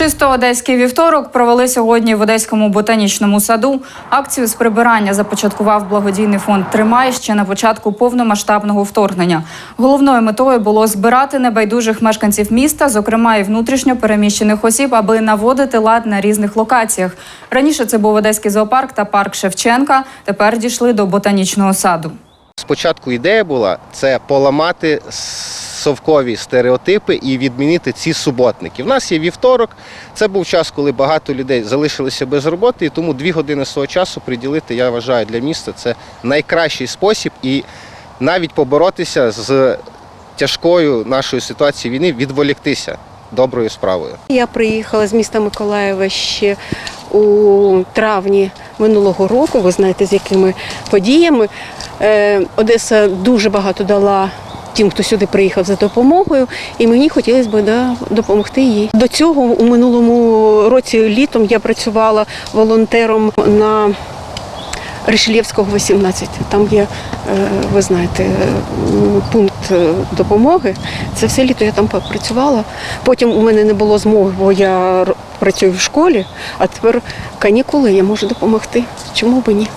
Чисто одеський вівторок провели сьогодні в одеському ботанічному саду. Акцію з прибирання започаткував благодійний фонд Тримай ще на початку повномасштабного вторгнення. Головною метою було збирати небайдужих мешканців міста, зокрема і внутрішньо переміщених осіб, аби наводити лад на різних локаціях. Раніше це був одеський зоопарк та парк Шевченка. Тепер дійшли до ботанічного саду. Спочатку ідея була це поламати совкові стереотипи і відмінити ці суботники. В нас є вівторок. Це був час, коли багато людей залишилися без роботи, і тому дві години свого часу приділити, я вважаю, для міста це найкращий спосіб і навіть поборотися з тяжкою нашою ситуацією війни, відволіктися доброю справою. Я приїхала з міста Миколаєва ще у травні минулого року. Ви знаєте, з якими подіями. Е, Одеса дуже багато дала тим, хто сюди приїхав за допомогою, і мені хотілося б да, допомогти їй. До цього у минулому році літом я працювала волонтером на Ришелєвського 18. Там є, е, ви знаєте, пункт е, допомоги. Це все літо я там попрацювала. Потім у мене не було змоги, бо я працюю в школі, а тепер канікули, я можу допомогти. Чому б ні?